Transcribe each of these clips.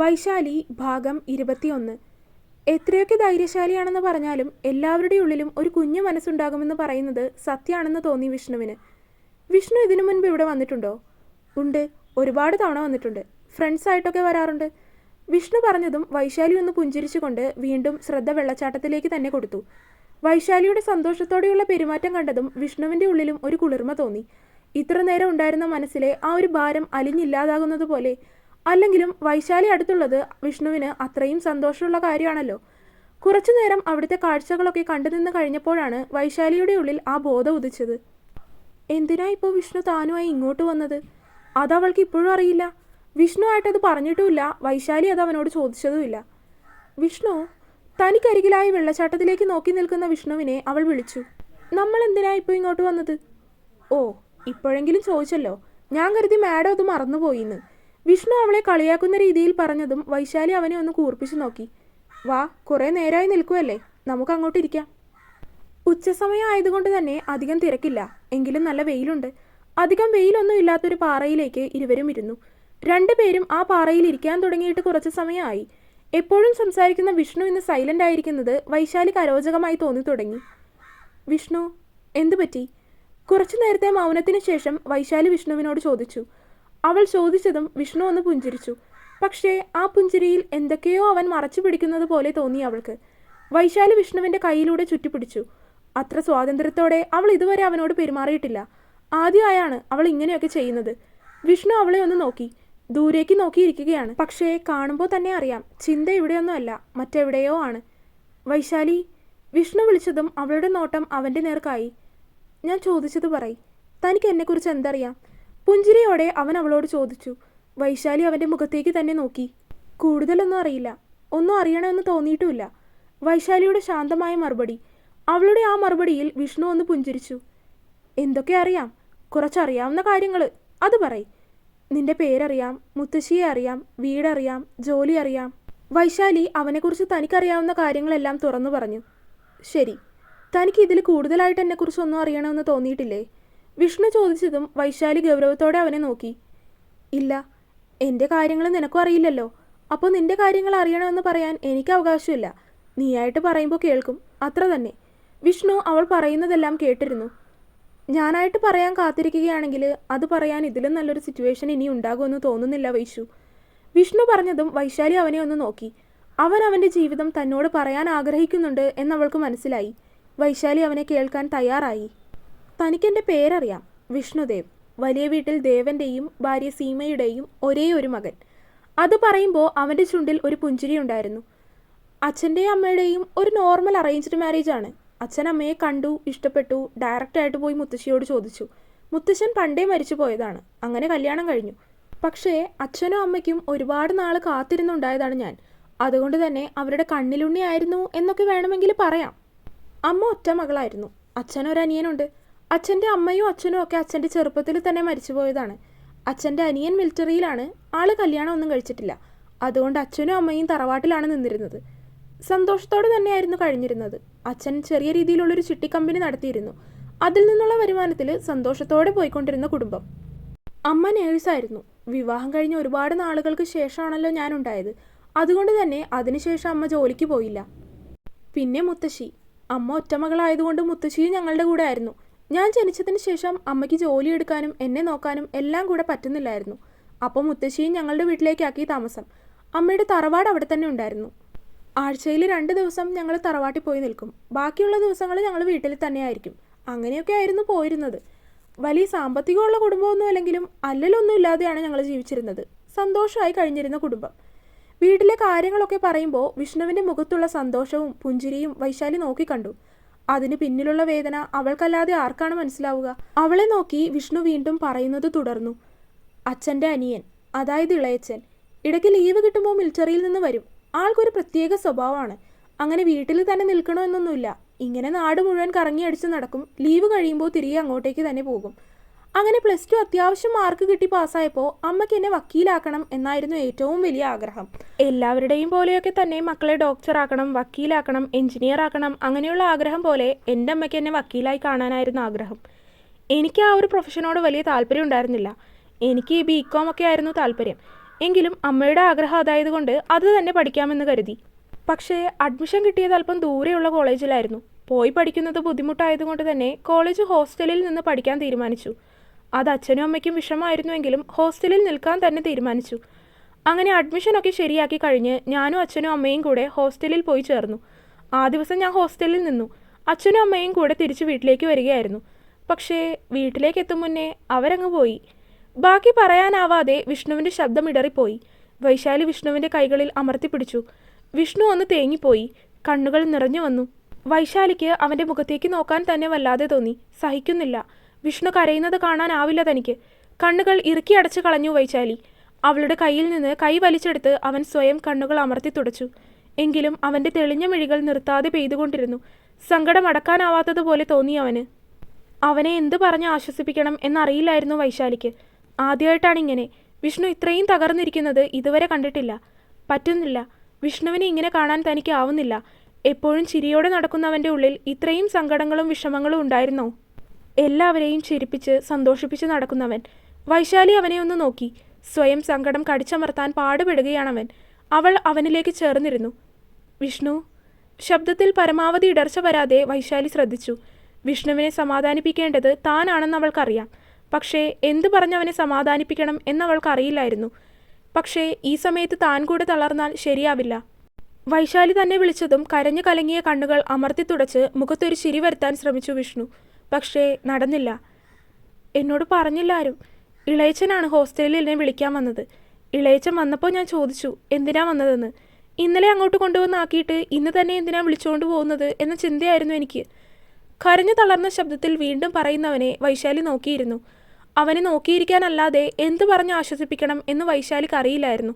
വൈശാലി ഭാഗം ഇരുപത്തിയൊന്ന്. എത്രയൊക്കെ ധൈര്യശാലിയാണെന്ന് പറഞ്ഞാലും എല്ലാവരുടെ ഉള്ളിലും ഒരു കുഞ്ഞു മനസ്സുണ്ടാകുമെന്ന് പറയുന്നത് സത്യമാണെന്ന് തോന്നി വിഷ്ണുവിന്. വിഷ്ണു ഇതിനു മുൻപ് ഇവിടെ വന്നിട്ടുണ്ടോ? ഉണ്ട്. ഒരുപാട് തവണ വന്നിട്ടുണ്ട്. ഫ്രണ്ട്സായിട്ടൊക്കെ വരാറുണ്ട്. വിഷ്ണു പറഞ്ഞതും വൈശാലി ഒന്ന് പുഞ്ചിരിച്ചുകൊണ്ട് വീണ്ടും ശ്രദ്ധ വെള്ളച്ചാട്ടത്തിലേക്ക് തന്നെ കൊടുത്തു. വൈശാലിയുടെ സന്തോഷത്തോടെയുള്ള പെരുമാറ്റം കണ്ടതും വിഷ്ണുവിന്റെ ഉള്ളിലും ഒരു കുളിർമ തോന്നി. ഇത്ര നേരം ഉണ്ടായിരുന്ന മനസ്സിലെ ആ ഒരു ഭാരം അലിഞ്ഞില്ലാതാകുന്നത് പോലെ അല്ലെങ്കിലും വൈശാലി അടുത്തുള്ളത് വിഷ്ണുവിന് അത്രയും സന്തോഷമുള്ള കാര്യമാണല്ലോ. കുറച്ചു നേരം അവിടുത്തെ കാഴ്ചകളൊക്കെ കണ്ടു നിന്ന് കഴിഞ്ഞപ്പോഴാണ് വൈശാലിയുടെ ഉള്ളിൽ ആ ബോധം ഉദിച്ചത്. എന്തിനാ ഇപ്പോൾ വിഷ്ണു താനുമായി ഇങ്ങോട്ട് വന്നത്? അതവൾക്ക് ഇപ്പോഴും അറിയില്ല. വിഷ്ണു ആയിട്ടത് പറഞ്ഞിട്ടുമില്ല. വൈശാലി അത് അവനോട് ചോദിച്ചതുമില്ല. വിഷ്ണു തനിക്കരികിലായി വെള്ളച്ചാട്ടത്തിലേക്ക് നോക്കി നിൽക്കുന്ന വിഷ്ണുവിനെ അവൾ വിളിച്ചു. നമ്മൾ എന്തിനാ ഇപ്പോൾ ഇങ്ങോട്ട് വന്നത്? ഓ ഇപ്പോഴെങ്കിലും ചോദിച്ചല്ലോ. ഞാൻ കരുതി മാഡം അത് മറന്നുപോയിന്ന്. വിഷ്ണു അവളെ കളിയാക്കുന്ന രീതിയിൽ പറഞ്ഞതും വൈശാലി അവനെ ഒന്ന് കൂർപ്പിച്ചു നോക്കി. വാ കുറേ നേരമായി നിൽക്കുമല്ലേ നമുക്ക് അങ്ങോട്ട് ഇരിക്കാം. ഉച്ചസമയം ആയതുകൊണ്ട് തന്നെ അധികം തിരക്കില്ല. എങ്കിലും നല്ല വെയിലുണ്ട്. അധികം വെയിലൊന്നും ഇല്ലാത്തൊരു പാറയിലേക്ക് ഇരുവരും ഇരുന്നു. രണ്ടുപേരും ആ പാറയിൽ ഇരിക്കാൻ തുടങ്ങിയിട്ട് കുറച്ച് സമയമായി. എപ്പോഴും സംസാരിക്കുന്ന വിഷ്ണു ഇന്ന് സൈലന്റ് ആയിരിക്കുന്നത് വൈശാലി അരോചകമായി തോന്നി തുടങ്ങി. വിഷ്ണു എന്തു പറ്റി? കുറച്ചു നേരത്തെ മൗനത്തിന് ശേഷം വൈശാലി വിഷ്ണുവിനോട് ചോദിച്ചു. അവൾ ചോദിച്ചതും വിഷ്ണു ഒന്ന് പുഞ്ചിരിച്ചു. പക്ഷേ ആ പുഞ്ചിരിയിൽ എന്തൊക്കെയോ അവൻ മറച്ചു പിടിക്കുന്നത് പോലെ തോന്നി അവൾക്ക്. വൈശാലി വിഷ്ണുവിന്റെ കയ്യിലൂടെ ചുറ്റിപ്പിടിച്ചു. അത്ര സ്വാതന്ത്ര്യത്തോടെ അവൾ ഇതുവരെ അവനോട് പെരുമാറിയിട്ടില്ല. ആദ്യമായാണ് അവൾ ഇങ്ങനെയൊക്കെ ചെയ്യുന്നത്. വിഷ്ണു അവളെ ഒന്ന് നോക്കി. ദൂരേക്ക് നോക്കിയിരിക്കുകയാണ്. പക്ഷേ കാണുമ്പോൾ തന്നെ അറിയാം. ചിന്ത ഇവിടെയൊന്നുമല്ല. മറ്റെവിടെയോ ആണ്. വൈശാലി വിഷ്ണു വിളിച്ചതും അവളുടെ നോട്ടം അവന്റെ നേർക്കായി. ഞാൻ ചോദിച്ചത് പറയ്. തനിക്ക് എന്നെക്കുറിച്ച് എന്തറിയാം? പുഞ്ചിരിയോടെ അവൻ അവളോട് ചോദിച്ചു വൈശാലി അവന്റെ മുഖത്തേക്ക് തന്നെ നോക്കി. കൂടുതലൊന്നും അറിയില്ല. ഒന്നും അറിയണമെന്ന് തോന്നിയിട്ടുമില്ല. വൈശാലിയുടെ ശാന്തമായ മറുപടി. അവളുടെ ആ മറുപടിയിൽ വിഷ്ണു ഒന്ന് പുഞ്ചിരിച്ചു. എന്തൊക്കെ അറിയാം? കുറച്ചറിയാവുന്ന കാര്യങ്ങൾ അത് പറയ്. നിന്റെ പേരറിയാം മുത്തശ്ശിയെ അറിയാം വീടറിയാം ജോലി അറിയാം. വൈശാലി അവനെക്കുറിച്ച് തനിക്കറിയാവുന്ന കാര്യങ്ങളെല്ലാം തുറന്നു പറഞ്ഞു. ശരി. തനിക്ക് ഇതിൽ കൂടുതലായിട്ട് എന്നെക്കുറിച്ചൊന്നും അറിയണമെന്ന് തോന്നിയിട്ടില്ലേ? വിഷ്ണു ചോദിച്ചതും വൈശാലി ഗൗരവത്തോടെ അവനെ നോക്കി. ഇല്ല എന്റെ കാര്യങ്ങൾ നിനക്കും അറിയില്ലല്ലോ. അപ്പോൾ നിന്റെ കാര്യങ്ങൾ അറിയണമെന്ന് പറയാൻ എനിക്ക് അവകാശമില്ല. നീയായിട്ട് പറയുമ്പോൾ കേൾക്കും. അത്ര തന്നെ. വിഷ്ണു അവൾ പറയുന്നതെല്ലാം കേട്ടിരുന്നു. ഞാനായിട്ട് പറയാൻ കാത്തിരിക്കുകയാണെങ്കിൽ അത് പറയാൻ ഇതിലും നല്ലൊരു സിറ്റുവേഷൻ ഇനി ഉണ്ടാകുമെന്ന് തോന്നുന്നില്ല വൈശു. വിഷ്ണു പറഞ്ഞതും വൈശാലി അവനെ ഒന്ന് നോക്കി. അവൻ അവന്റെ ജീവിതം തന്നോട് പറയാൻ ആഗ്രഹിക്കുന്നുണ്ട് എന്നവൾക്ക് മനസ്സിലായി. വൈശാലി അവനെ കേൾക്കാൻ തയ്യാറായി. തനിക്കെന്റെ പേരറിയാം. വിഷ്ണുദേവ്. വലിയ വീട്ടിൽ ദേവന്റെയും ഭാര്യ സീമയുടെയും ഒരേ ഒരു മകൻ. അത് പറയുമ്പോൾ അവന്റെ ചുണ്ടിൽ ഒരു പുഞ്ചിരി ഉണ്ടായിരുന്നു. അച്ഛന്റെയും അമ്മയുടെയും ഒരു നോർമൽ അറേഞ്ച്ഡ് മാരേജ് ആണ്. അച്ഛൻ അമ്മയെ കണ്ടു ഇഷ്ടപ്പെട്ടു ഡയറക്റ്റായിട്ട് പോയി മുത്തശ്ശിയോട് ചോദിച്ചു. മുത്തശ്ശൻ പണ്ടേ മരിച്ചു പോയതാണ്. അങ്ങനെ കല്യാണം കഴിഞ്ഞു. പക്ഷേ അച്ഛനും അമ്മയ്ക്കും ഒരുപാട് നാൾ കാത്തിരുന്നുണ്ടായതാണ് ഞാൻ. അതുകൊണ്ട് തന്നെ അവരുടെ കണ്ണിലുണ്ണിയായിരുന്നു എന്നൊക്കെ വേണമെങ്കിൽ പറയാം. അമ്മ ഒറ്റ മകളായിരുന്നു. അച്ഛനൊരനിയനുണ്ട് അച്ഛന്റെ അമ്മയും അച്ഛനും ഒക്കെ അച്ഛന്റെ ചെറുപ്പത്തിൽ തന്നെ മരിച്ചുപോയതാണ്. അച്ഛന്റെ അനിയൻ മിലിറ്ററിയിലാണ്. ആൾ കല്യാണം ഒന്നും കഴിച്ചിട്ടില്ല. അതുകൊണ്ട് അച്ഛനും അമ്മയും തറവാട്ടിലാണ് നിന്നിരുന്നത്. സന്തോഷത്തോടെ തന്നെയായിരുന്നു കഴിഞ്ഞിരുന്നത്. അച്ഛൻ ചെറിയ രീതിയിലുള്ളൊരു ചിട്ടി കമ്പനി നടത്തിയിരുന്നു. അതിൽ നിന്നുള്ള വരുമാനത്തിൽ സന്തോഷത്തോടെ പോയിക്കൊണ്ടിരുന്ന കുടുംബം. അമ്മ നേഴ്സായിരുന്നു വിവാഹം കഴിഞ്ഞ് ഒരുപാട് നാളുകൾക്ക് ശേഷമാണല്ലോ ഞാനുണ്ടായത്. അതുകൊണ്ട് തന്നെ അതിനുശേഷം അമ്മ ജോലിക്ക് പോയില്ല. പിന്നെ മുത്തശ്ശി. അമ്മ ഒറ്റമകളായതുകൊണ്ട് മുത്തശ്ശിയും ഞങ്ങളുടെ കൂടെ ആയിരുന്നു. ഞാൻ ജനിച്ചതിന് ശേഷം അമ്മയ്ക്ക് ജോലി എടുക്കാനും എന്നെ നോക്കാനും എല്ലാം കൂടെ പറ്റുന്നില്ലായിരുന്നു. അപ്പോൾ മുത്തശ്ശിയും ഞങ്ങളുടെ വീട്ടിലേക്കാക്കി താമസം. അമ്മയുടെ തറവാട് അവിടെ തന്നെ ഉണ്ടായിരുന്നു. ആഴ്ചയിൽ രണ്ട് ദിവസം ഞങ്ങൾ തറവാട്ടിൽ പോയി നിൽക്കും. ബാക്കിയുള്ള ദിവസങ്ങൾ ഞങ്ങൾ വീട്ടിൽ തന്നെയായിരിക്കും. അങ്ങനെയൊക്കെ ആയിരുന്നു പോയിരുന്നത്. വലിയ സാമ്പത്തികമുള്ള കുടുംബമൊന്നും അല്ലെങ്കിലും അല്ലലൊന്നും ഇല്ലാതെയാണ് ഞങ്ങൾ ജീവിച്ചിരുന്നത്. സന്തോഷമായി കഴിഞ്ഞിരുന്ന കുടുംബം. വീട്ടിലെ കാര്യങ്ങളൊക്കെ പറയുമ്പോൾ വിഷ്ണുവിന്റെ മുഖത്തുള്ള സന്തോഷവും പുഞ്ചിരിയും വൈശാലി നോക്കിക്കണ്ടു അതിന് പിന്നിലുള്ള വേദന അവൾക്കല്ലാതെ ആർക്കാണ് മനസ്സിലാവുക? അവളെ നോക്കി വിഷ്ണു വീണ്ടും പറയുന്നത് തുടർന്നു. അച്ഛന്റെ അനിയൻ അതായത് ഇളയച്ചൻ ഇടയ്ക്ക് ലീവ് കിട്ടുമ്പോൾ മിലിറ്ററിയിൽ നിന്ന് വരും. ആൾക്കൊരു പ്രത്യേക സ്വഭാവമാണ്. അങ്ങനെ വീട്ടിൽ തന്നെ നിൽക്കണമെന്നൊന്നുമില്ല ഇങ്ങനെ നാട് മുഴുവൻ കറങ്ങിയടിച്ച് നടക്കും. ലീവ് കഴിയുമ്പോൾ തിരികെ അങ്ങോട്ടേക്ക് തന്നെ പോകും. അങ്ങനെ പ്ലസ് ടു അത്യാവശ്യം മാർക്ക് കിട്ടി പാസ്സായപ്പോൾ അമ്മയ്ക്ക് എന്നെ വക്കീലാക്കണം എന്നായിരുന്നു ഏറ്റവും വലിയ ആഗ്രഹം. എല്ലാവരുടെയും പോലെയൊക്കെ തന്നെ മക്കളെ ഡോക്ടറാക്കണം വക്കീലാക്കണം എഞ്ചിനീയർ ആക്കണം അങ്ങനെയുള്ള ആഗ്രഹം പോലെ എന്റെ അമ്മയ്ക്ക് എന്നെ വക്കീലായി കാണാനായിരുന്നു ആഗ്രഹം. എനിക്ക് ആ ഒരു പ്രൊഫഷനോട് വലിയ താല്പര്യം ഉണ്ടായിരുന്നില്ല. എനിക്ക് ബി കോം ഒക്കെ ആയിരുന്നു താല്പര്യം. എങ്കിലും അമ്മയുടെ ആഗ്രഹം അതായതുകൊണ്ട് അത് തന്നെ പഠിക്കാമെന്ന് കരുതി. പക്ഷേ അഡ്മിഷൻ കിട്ടിയത് അല്പം ദൂരെയുള്ള കോളേജിലായിരുന്നു പോയി പഠിക്കുന്നത് ബുദ്ധിമുട്ടായതുകൊണ്ട് തന്നെ കോളേജ് ഹോസ്റ്റലിൽ നിന്ന് പഠിക്കാൻ തീരുമാനിച്ചു. അത് അച്ഛനും അമ്മയ്ക്കും വിഷമമായിരുന്നുവെങ്കിലും ഹോസ്റ്റലിൽ നിൽക്കാൻ തന്നെ തീരുമാനിച്ചു. അങ്ങനെ അഡ്മിഷനൊക്കെ ശരിയാക്കി കഴിഞ്ഞ് ഞാനും അച്ഛനും അമ്മയും കൂടെ ഹോസ്റ്റലിൽ പോയി ചേർന്നു. ആ ദിവസം ഞാൻ ഹോസ്റ്റലിൽ നിന്നു. അച്ഛനും അമ്മയും കൂടെ തിരിച്ച് വീട്ടിലേക്ക് വരികയായിരുന്നു. പക്ഷേ വീട്ടിലേക്ക് എത്തും മുന്നേ അവരങ്ങ് പോയി. ബാക്കി പറയാനാവാതെ വിഷ്ണുവിന്റെ ശബ്ദം ഇടറിപ്പോയി. വൈശാലി വിഷ്ണുവിന്റെ കൈകളിൽ അമർത്തിപ്പിടിച്ചു വിഷ്ണു ഒന്ന് തേങ്ങിപ്പോയി. കണ്ണുകൾ നിറഞ്ഞു വന്നു. വൈശാലിക്ക് അവന്റെ മുഖത്തേക്ക് നോക്കാൻ തന്നെ വല്ലാതെ തോന്നി. സഹിക്കുന്നില്ല. വിഷ്ണു കരയുന്നത് കാണാനാവില്ല തനിക്ക്. കണ്ണുകൾ ഇറുക്കി അടച്ചു കളഞ്ഞു വൈശാലി. അവളുടെ കയ്യിൽ നിന്ന് കൈ വലിച്ചെടുത്ത് അവൻ സ്വയം കണ്ണുകൾ അമർത്തി തുടച്ചു. എങ്കിലും അവന്റെ തെളിഞ്ഞ മിഴികൾ നിർത്താതെ പെയ്തുകൊണ്ടിരുന്നു. സങ്കടം അടക്കാനാവാത്തതുപോലെ തോന്നി അവന്. അവനെ എന്ത് പറഞ്ഞ് ആശ്വസിപ്പിക്കണം എന്നറിയില്ലായിരുന്നു വൈശാലിക്ക്. ആദ്യമായിട്ടാണ് ഇങ്ങനെ. വിഷ്ണു ഇത്രയും തകർന്നിരിക്കുന്നത് ഇതുവരെ കണ്ടിട്ടില്ല. പറ്റുന്നില്ല. വിഷ്ണുവിനെ ഇങ്ങനെ കാണാൻ തനിക്ക് ആവുന്നില്ല എപ്പോഴും ചിരിയോടെ നടക്കുന്നവന്റെ ഉള്ളിൽ ഇത്രയും സങ്കടങ്ങളും വിഷമങ്ങളും ഉണ്ടായിരുന്നോ? എല്ലാവരെയും ചിരിപ്പിച്ച് സന്തോഷിപ്പിച്ച് നടക്കുന്നവൻ. വൈശാലി അവനെ ഒന്ന് നോക്കി. സ്വയം സങ്കടം കടിച്ചമർത്താൻ പാടുപെടുകയാണവൻ. അവൾ അവനിലേക്ക് ചേർന്നിരുന്നു. വിഷ്ണു ശബ്ദത്തിൽ പരമാവധി ഇടർച്ച വരാതെ വൈശാലി ശ്രദ്ധിച്ചു. വിഷ്ണുവിനെ സമാധാനിപ്പിക്കേണ്ടത് താനാണെന്ന് അവൾക്കറിയാം. പക്ഷേ എന്തു പറഞ്ഞവനെ സമാധാനിപ്പിക്കണം എന്നവൾക്കറിയില്ലായിരുന്നു. പക്ഷേ ഈ സമയത്ത് താൻ കൂടെ തളർന്നാൽ ശരിയാവില്ല. വൈശാലി തന്നെ വിളിച്ചതും കരഞ്ഞു കലങ്ങിയ കണ്ണുകൾ അമർത്തി തുടച്ച് മുഖത്തൊരു ചിരി വരുത്താൻ ശ്രമിച്ചു വിഷ്ണു. പക്ഷേ നടന്നില്ല. എന്നോട് പറഞ്ഞില്ല ആരും. ഇളയച്ചനാണ് ഹോസ്റ്റലിൽ എന്നെ വിളിക്കാൻ വന്നത്. ഇളയച്ചൻ വന്നപ്പോൾ ഞാൻ ചോദിച്ചു എന്തിനാ വന്നതെന്ന്? ഇന്നലെ അങ്ങോട്ട് കൊണ്ടുവന്നാക്കിയിട്ട് ഇന്ന് തന്നെ എന്തിനാ വിളിച്ചുകൊണ്ട് പോകുന്നത്? എന്ന ചിന്തയായിരുന്നു എനിക്ക്. കരഞ്ഞു തളർന്ന ശബ്ദത്തിൽ വീണ്ടും പറയുന്നവനെ വൈശാലി നോക്കിയിരുന്നു. അവനെ നോക്കിയിരിക്കാനല്ലാതെ എന്ത് പറഞ്ഞ് ആശ്വസിപ്പിക്കണം എന്ന് വൈശാലിക്ക് അറിയില്ലായിരുന്നു.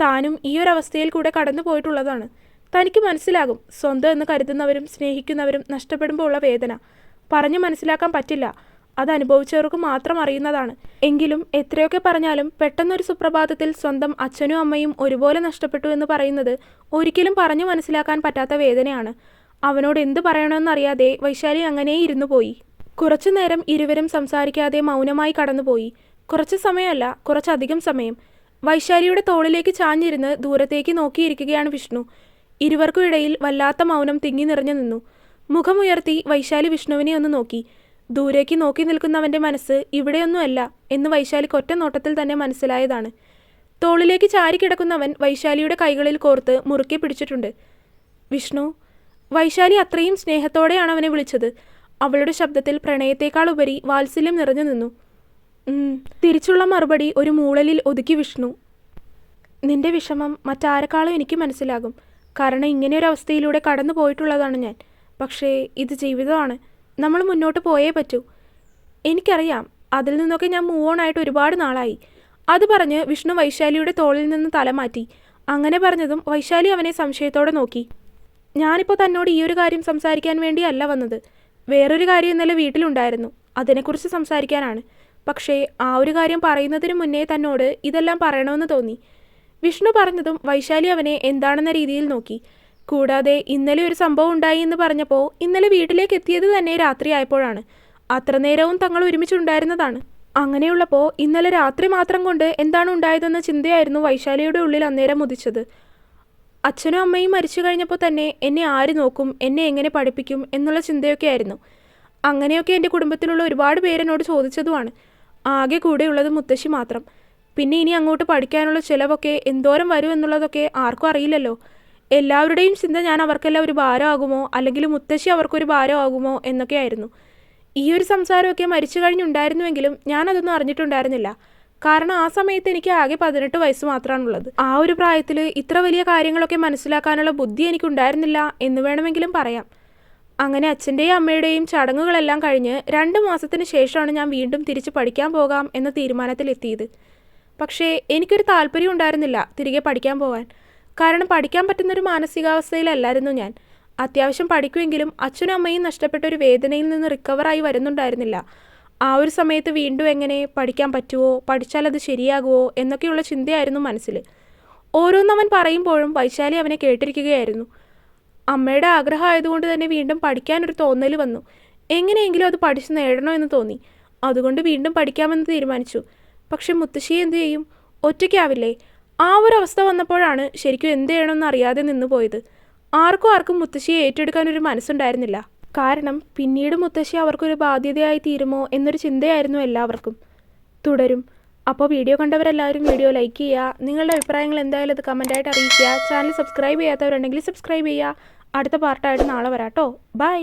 താനും ഈ ഒരു അവസ്ഥയിൽ കൂടെ കടന്നു പോയിട്ടുള്ളതാണ്. തനിക്ക് മനസ്സിലാകും സ്വന്തം എന്ന് കരുതുന്നവരും സ്നേഹിക്കുന്നവരും നഷ്ടപ്പെടുമ്പോൾ ഉള്ള വേദന. പറഞ്ഞു മനസ്സിലാക്കാൻ പറ്റില്ല. അത് അനുഭവിച്ചവർക്ക് മാത്രം അറിയുന്നതാണ്. എങ്കിലും എത്രയൊക്കെ പറഞ്ഞാലും പെട്ടെന്നൊരു സുപ്രഭാതത്തിൽ സ്വന്തം അച്ഛനും അമ്മയും ഒരുപോലെ നഷ്ടപ്പെട്ടു എന്ന് പറയുന്നത് ഒരിക്കലും പറഞ്ഞു മനസ്സിലാക്കാൻ പറ്റാത്ത വേദനയാണ്. അവനോട് എന്ത് പറയണമെന്നറിയാതെ വൈശാലി അങ്ങനെ ഇരുന്നു പോയി. കുറച്ചു നേരം ഇരുവരും സംസാരിക്കാതെ മൗനമായി കടന്നുപോയി. കുറച്ച് സമയമല്ല കുറച്ചധികം സമയം. വൈശാലിയുടെ തോളിലേക്ക് ചാഞ്ഞിരുന്ന് ദൂരത്തേക്ക് നോക്കിയിരിക്കുകയാണ് വിഷ്ണു. ഇരുവർക്കും ഇടയിൽ വല്ലാത്ത മൗനം തിങ്ങി നിറഞ്ഞു നിന്നു. മുഖമുയർത്തി വൈശാലി വിഷ്ണുവിനെ ഒന്ന് നോക്കി. ദൂരേക്ക് നോക്കി നിൽക്കുന്ന അവന്റെ മനസ്സ് ഇവിടെയൊന്നുമല്ല എന്ന് വൈശാലിക്ക് ഒറ്റ നോട്ടത്തിൽ തന്നെ മനസ്സിലായതാണ്. തോളിലേക്ക് ചാരി കിടക്കുന്നവൻ വൈശാലിയുടെ കൈകളിൽ കോർത്ത് മുറുക്കി പിടിച്ചിട്ടുണ്ട്. വിഷ്ണു വൈശാലി അത്രയും സ്നേഹത്തോടെയാണ് അവനെ വിളിച്ചത്. അവളുടെ ശബ്ദത്തിൽ പ്രണയത്തേക്കാൾ ഉപരി വാത്സല്യം നിറഞ്ഞു നിന്നു. തിരിച്ചുള്ള മറുപടി ഒരു മൂളലിൽ ഒതുക്കി വിഷ്ണു. നിന്റെ വിഷമം മറ്റാരെക്കാളും എനിക്ക് മനസ്സിലാകും. കാരണം ഇങ്ങനെയൊരവസ്ഥയിലൂടെ കടന്നു പോയിട്ടുള്ളതാണ് ഞാൻ. പക്ഷേ ഇത് ജീവിതമാണ്. നമ്മൾ മുന്നോട്ട് പോയേ പറ്റൂ. എനിക്കറിയാം അതിൽ നിന്നൊക്കെ ഞാൻ മൂവ് ഓൺ ആയിട്ട് ഒരുപാട് നാളായി. അത് പറഞ്ഞ് വിഷ്ണു വൈശാലിയുടെ തോളിൽ നിന്ന് തലമാറ്റി. അങ്ങനെ പറഞ്ഞതും വൈശാലി അവനെ സംശയത്തോടെ നോക്കി. ഞാനിപ്പോൾ തന്നോട് ഈ ഒരു കാര്യം സംസാരിക്കാൻ വേണ്ടിയല്ല വന്നത്. വേറൊരു കാര്യം ഇന്നലെ വീട്ടിലുണ്ടായിരുന്നു. അതിനെക്കുറിച്ച് സംസാരിക്കാനാണ്. പക്ഷേ ആ ഒരു കാര്യം പറയുന്നതിന് മുന്നേ തന്നോട് ഇതെല്ലാം പറയണമെന്ന് തോന്നി. വിഷ്ണു പറഞ്ഞതും വൈശാലി അവനെ എന്താണെന്ന രീതിയിൽ നോക്കി. കൂടാതെ ഇന്നലെ ഒരു സംഭവം ഉണ്ടായി എന്ന് പറഞ്ഞപ്പോൾ ഇന്നലെ വീട്ടിലേക്ക് എത്തിയത് തന്നെ രാത്രിയായപ്പോഴാണ് അത്ര നേരവും തങ്ങൾ ഒരുമിച്ചുണ്ടായിരുന്നതാണ്. അങ്ങനെയുള്ളപ്പോൾ ഇന്നലെ രാത്രി മാത്രം കൊണ്ട് എന്താണ് ഉണ്ടായതെന്ന ചിന്തയായിരുന്നു വൈശാലിയുടെ ഉള്ളിൽ അന്നേരം മുതിച്ചത് അച്ഛനും അമ്മയും മരിച്ചു കഴിഞ്ഞപ്പോൾ തന്നെ എന്നെ ആര് നോക്കും എന്നെ എങ്ങനെ പഠിപ്പിക്കും എന്നുള്ള ചിന്തയൊക്കെ ആയിരുന്നു. അങ്ങനെയൊക്കെ എന്റെ കുടുംബത്തിലുള്ള ഒരുപാട് പേരെന്നോട് ചോദിച്ചതുമാണ്. ആകെ കൂടെയുള്ളത് മുത്തശ്ശി മാത്രം. പിന്നെ ഇനി അങ്ങോട്ട് പഠിക്കാനുള്ള ചിലവൊക്കെ എന്തോരം വരും എന്നുള്ളതൊക്കെ ആർക്കും അറിയില്ലല്ലോ. എല്ലാവരുടെയും ചിന്ത ഞാൻ അവർക്കെല്ലാം ഒരു ഭാരമാകുമോ? അല്ലെങ്കിൽ മുത്തശ്ശി അവർക്കൊരു ഭാരമാകുമോ? എന്നൊക്കെയായിരുന്നു. ഈ ഒരു സംസാരമൊക്കെ മരിച്ചു കഴിഞ്ഞുണ്ടായിരുന്നുവെങ്കിലും ഞാനതൊന്നും അറിഞ്ഞിട്ടുണ്ടായിരുന്നില്ല. കാരണം ആ സമയത്ത് എനിക്ക് ആകെ പതിനെട്ട് വയസ്സ് മാത്രമാണുള്ളത്. ആ ഒരു പ്രായത്തിൽ ഇത്ര വലിയ കാര്യങ്ങളൊക്കെ മനസ്സിലാക്കാനുള്ള ബുദ്ധി എനിക്കുണ്ടായിരുന്നില്ല എന്ന് വേണമെങ്കിലും പറയാം. അങ്ങനെ അച്ഛന്റെയും അമ്മയുടെയും ചടങ്ങുകളെല്ലാം കഴിഞ്ഞ് രണ്ട് മാസത്തിന് ശേഷമാണ് ഞാൻ വീണ്ടും തിരിച്ച് പഠിക്കാൻ പോകാം എന്ന തീരുമാനത്തിലെത്തിയത്. പക്ഷേ എനിക്കൊരു താല്പര്യം ഉണ്ടായിരുന്നില്ല തിരികെ പഠിക്കാൻ പോകാൻ കാരണം പഠിക്കാൻ പറ്റുന്നൊരു മാനസികാവസ്ഥയിലല്ലായിരുന്നു ഞാൻ. അത്യാവശ്യം പഠിക്കുമെങ്കിലും അച്ഛനും അമ്മയും നഷ്ടപ്പെട്ട ഒരു വേദനയിൽ നിന്ന് റിക്കവറായി വരുന്നുണ്ടായിരുന്നില്ല. ആ ഒരു സമയത്ത് വീണ്ടും എങ്ങനെ പഠിക്കാൻ പറ്റുമോ പഠിച്ചാൽ അത് ശരിയാകുമോ എന്നൊക്കെയുള്ള ചിന്തയായിരുന്നു മനസ്സിൽ. ഓരോന്നവൻ പറയുമ്പോഴും വൈശാലി അവനെ കേട്ടിരിക്കുകയായിരുന്നു. അമ്മയുടെ ആഗ്രഹമായതുകൊണ്ട് തന്നെ വീണ്ടും പഠിക്കാനൊരു തോന്നൽ വന്നു. എങ്ങനെയെങ്കിലും അത് പഠിച്ച് നേടണോ എന്ന് തോന്നി. അതുകൊണ്ട് വീണ്ടും പഠിക്കാമെന്ന് തീരുമാനിച്ചു. പക്ഷെ മുത്തശ്ശി എന്തു ചെയ്യും? ഒറ്റയ്ക്കാവില്ലേ? ആ ഒരു അവസ്ഥ വന്നപ്പോഴാണ് ശരിക്കും എന്ത് ചെയ്യണമെന്ന് അറിയാതെ നിന്ന് പോയത്. ആർക്കും ആർക്കും മുത്തശ്ശിയെ ഏറ്റെടുക്കാൻ ഒരു മനസ്സുണ്ടായിരുന്നില്ല. കാരണം പിന്നീട് മുത്തശ്ശി അവർക്കൊരു ബാധ്യതയായി തീരുമോ എന്നൊരു ചിന്തയായിരുന്നു എല്ലാവർക്കും. തുടരും. അപ്പോൾ വീഡിയോ കണ്ടവരെല്ലാവരും വീഡിയോ ലൈക്ക് ചെയ്യുക. നിങ്ങളുടെ അഭിപ്രായങ്ങൾ എന്തായാലും അത് കമന്റായിട്ട് അറിയിക്കുക. ചാനൽ സബ്സ്ക്രൈബ് ചെയ്യാത്തവരുണ്ടെങ്കിൽ സബ്സ്ക്രൈബ് ചെയ്യുക. അടുത്ത പാർട്ടായിട്ട് നാളെ വരാട്ടോ ബൈ.